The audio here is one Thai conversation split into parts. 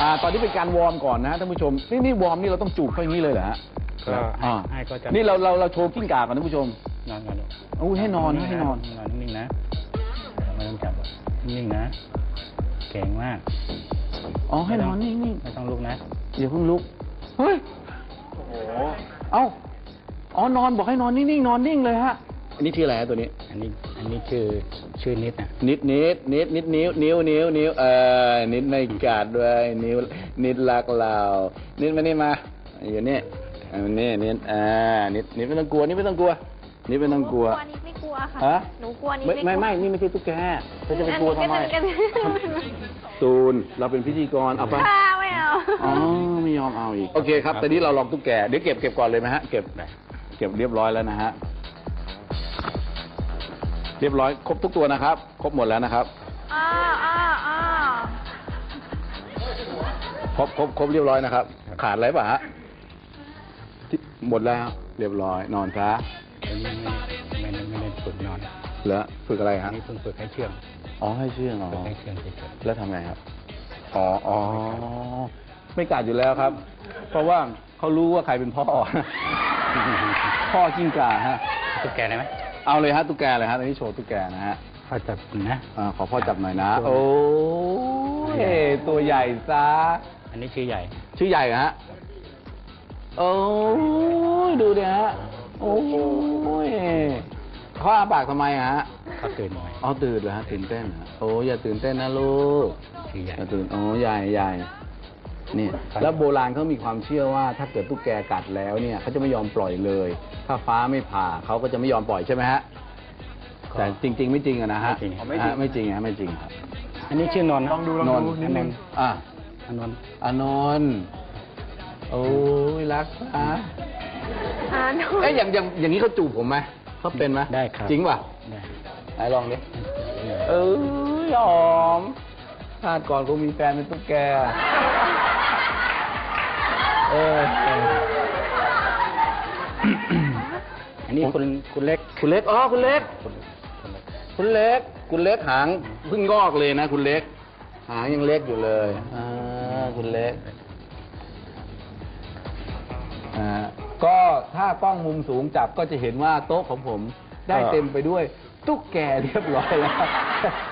อ่าตอนนี้เป็นการวอร์มก่อนนะฮะท่านผู้ชม นี่นี่วอร์มนี่เราต้องจูบเขาอย่างนี้เลยเหรอฮะก็อ่าให้ก็จะนี่เราเราเราโชว์กิ้งก่าก่อนท่านผู้ชมนอนกันอู้ให้นอนให้นอนนอนนิ่งๆนะไม่ต้องจับนิ่งๆนะเก่งมากอ๋อให้นอนนิ่งไม่ต้องลุกนะๆอย่าเพิ่งลุกเฮ้ยโอ้โหเอ้าอ๋อนอนบอกให้นอนนิ่งๆนอนนิ่งเลยฮะ อันนี้ชื่ออะไรฮะตัวนี้ อันนี้อันนี้คือชื่อนิดนะนิดนิดนิดนิดนิ้วนิ้วนิ้วนิ้วเออนิดไม่กัดด้วยนิ้วนิดรักเรานิดมานี่มาอยู่นี่เอานี่นิดอ่านิดนิดไม่ต้องกลัวนิดไม่ต้องกลัวนิดไม่ต้องกลัว นิดไม่กลัวค่ะ ฮะ หนูกลัวนิดไม่ไม่ไม่กลัวไม่นี่ไม่ใช่ตุ๊กแกเธอจะไปกลัวทำไมอันนี้ก็จะตูนเราเป็นพิธีกรเอาไปค่ะไม่เอาอ๋อไม่ยอมเอาอีกโอเคครับตอนนี้เราลองตุ๊กแกเดี๋ยวเก็บเก็บก่อนเลยไหมฮะเก็บเก็บเรียบร้อยแล้วนะฮะเรียบร้อยครบทุกตัวนะครับ ครบหมดแล้วนะครับอ้าอ้าอ้าครบครบครบเรียบร้อยนะครับ ขาดอะไรป่ะฮะที่หมดแล้วเรียบร้อย นอนซะอันนี้ไม่ไม่ไม่ได้ฝึกนอนเหลือฝึกอะไรอัฮะนนี้เพิ่งฝึกให้เชื่องอ๋อให้เชื่องอ๋อฝึกให้เชื่องเฉยแล้วทำไงครับอ๋ออ๋อไม่กัดอยู่แล้วครับ เพราะว่าเขารู้ว่าใครเป็นพ่อ พ่อกิ้งก่าฮะๆตุ๊กแกได้ไหม เอาเลยฮะตุ๊กแกเลยฮะตอนนี้โชว์ตุ๊กแกนะฮะพ่อจับนะ อ่าขอพ่อจับหน่อยนะตัวโอ้ยตัวใหญ่ซะ อันนี้ชื่อใหญ่ ชื่อใหญ่เหรอฮะ โอ้ยดูดิฮะ โอ้ยเขาอาปากทำไมอะฮะเขาตื่นหน่อยอ๋อตื่นเหรอฮะตื่นเต้นเหรอโอ้ยอย่าตื่นเต้นนะลูกชื่อใหญ่อย่าตื่นโอ้ใหญ่ใหญ่ นี่แล้วโบราณเขามีความเชื่อว่า ถ้าเกิดตุ๊กแกกัดแล้วเนี่ยเขาจะไม่ยอมปล่อยเลย ถ้าฟ้าไม่ผ่าเขาก็จะไม่ยอมปล่อยใช่ไหมฮะแต่จริง ๆ ไม่จริงอะนะฮะไม่จริงฮะไม่จริงฮะไม่จริงครับ อันนี้ชื่อนนท์นะนนท์นิดนึงอะอันนนท์อานนท์โอ้ยรักนะอ่าหนูเอ้ยอย่างอย่างอย่างนี้เขาจูบผมไหมเขาเป็นไหมได้ครับจริงป่ะได้ไหนลองดิเออยอมชาติก่อนคงมีแฟนเป็นตุ๊กแกเออเอออันนี้คุณคุณเล็ก คุณเล็ก อ๋อคุณเล็กคุณเล็ก คุณเล็ก คุณเล็กหางเพิ่งงอกเลยนะ คุณเล็ก หางยังเล็กอยู่เลยอ่าคุณเล็กอ่าก็ถ้ากล้องมุมสูงจับก็จะเห็นว่าโต๊ะของผมได้เต็มไปด้วย ตุ๊กแกเรียบร้อยแล้ว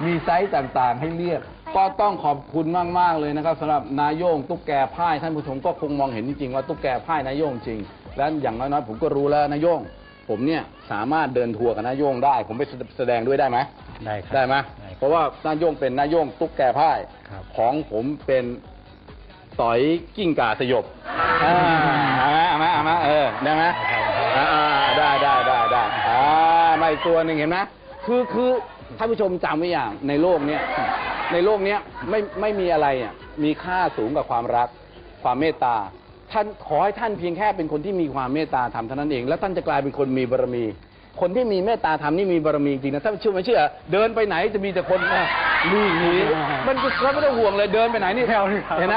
มีไซส์ต่างๆให้เลือก ก็ต้องขอบคุณมาก ๆ เลยนะครับสำหรับนายโยงตุ๊กแกพ่ายท่านผู้ชมก็คงมองเห็นจริงๆว่าตุ๊กแกพ่ายนายโยงจริง และอย่างน้อยๆผมก็รู้แล้วนายโยง ผมเนี่ยสามารถเดินทัวร์กับนายโยงได้ ผมไปแสดงด้วยได้ไหมได้ครับได้ไหมได้ครับเพราะว่านายโยงเป็นนายโยงตุ๊กแกพ่ายครับ ของผมเป็นต่อยกิ้งก่าสยบอ่าเอาไหมเอาไหมเอาไหมเออได้ไหม อ่าอ่าได้ได้ได้ได้อ่ามาอีกตัวหนึ่งเห็นไหมคือคือท่านผู้ชมจำไว้อย่างในโลกเนี้ย ในโลกเนี้ยไม่ไม่มีอะไรอะมีค่าสูงกับความรัก ความเมตตา ท่านขอให้ท่านเพียงแค่เป็นคนที่มีความเมตตาธรรมเท่านั้นเอง แล้วท่านจะกลายเป็นคนมีบารมี คนที่มีเมตตาธรรมนี่มีบารมีจริงนะถ้าเชื่อไม่เชื่อ เดินไปไหนจะมีแต่คนมานี่นี่มันก็ไม่ต้องห่วงเลยเดินไปไหนนี่เห็นไหม